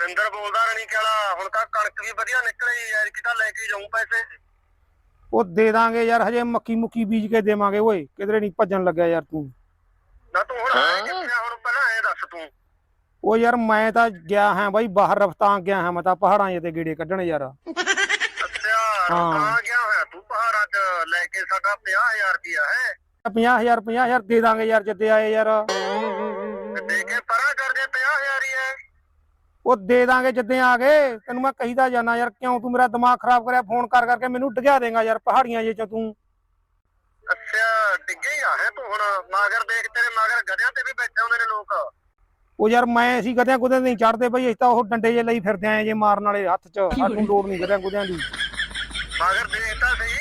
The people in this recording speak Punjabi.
ਪਿੰਦਰ ਬੋਲਦਾ ਰਣੀ ਕਾਲਾ ਹੁਣ ਤਾਂ ਕਣਕ ਵੀ ਵਧੀਆ ਨਿਕਲੀ ਐ ਕਿਤਾ ਲੈ ਕੇ ਜਾਉਂ ਪੈਸੇ। ਉਹ ਦੇ ਦਾਂਗੇ ਯਾਰ ਹਜੇ ਮੱਕੀ ਮੁੱਕੀ ਬੀਜ ਕੇ ਦੇਵਾਂਗੇ ਓਏ ਕਿਧਰੇ ਨਹੀਂ ਭੱਜਣ ਲੱਗਿਆ ਯਾਰ ਤੂੰ। ਨਾ ਤੂੰ ਹੁਣ ਆਇਆ ਕਿੱਥੇ ਆ ਹੁਣ ਪਹਿਲਾਂ ਇਹ ਦੱਸ ਤੂੰ। ਉਹ ਯਾਰ ਮੈਂ ਤਾਂ ਗਿਆ ਹਾਂ ਬਾਈ ਬਾਹਰ ਰਫਤਾਂ ਗਿਆ ਹਾਂ ਮੈਂ ਤਾਂ ਪਹਾੜਾਂ ਤੇ ਗੇੜੇ ਕੱਢਣ ਯਾਰ। ਅੱਛਾ ਹਾਂ। ਆ ਗਿਆ ਹੋਇਆ ਤੂੰ ਪਹਾੜਾਂ 'ਚ ਲੈ ਕੇ ਸਾਡਾ 50000 ਰੁਪਿਆ ਹੈ। 50000 50000 ਦੇ ਦਾਂਗੇ ਯਾਰ ਜਿੱਦੇ ਆਏ ਯਾਰ। ਉਹ ਦੇ ਦਾਂਗੇ ਜਿੱਦੇ ਆ ਗਏ। ਤੈਨੂੰ ਮੈਂ ਕਹੀਦਾ ਜਾਣਾ ਯਾਰ ਕਿਉਂ ਤੂੰ ਮੇਰਾ ਦਿਮਾਗ ਖਰਾਬ ਕਰਿਆ ਫੋਨ ਕਰ ਕਰਕੇ ਮੈਨੂੰ ਡਿਗਾ ਦੇਗਾ ਯਾਰ ਪਹਾੜੀਆਂ 'ਚ ਤੂੰ। ਅੱਛਾ ਡਿੱਗੇ ਹੀ ਆ ਹੈ ਤੂੰ ਹੁਣ। ਮਾਗਰ ਦੇਖ ਤੇਰੇ ਮਾਗਰ ਗਧਿਆਂ ਤੇ ਵੀ ਬੈਠੇ ਹੁੰਦੇ ਨੇ ਲੋਕ। ਉਹ ਯਾਰ ਮੈਂ ਅਸੀਂ ਕਦਿਆਂ ਕੁਦਿਆਂ ਨਹੀਂ ਚੜਦੇ ਬਈ ਅਸੀਂ ਤਾਂ ਉਹ ਡੰਡੇ ਜੇ ਲਈ ਫਿਰਦੇ ਆਂ ਜੇ ਮਾਰਨ ਵਾਲੇ ਹੱਥ 'ਚ। ਸਾਨੂੰ ਲੋੜ ਨਹੀਂ ਕਦਿਆਂ ਕੁਦਿਆਂ ਦੀ। ਮਾਗਰ ਦੇਖ ਤਾਂ ਸਹੀ।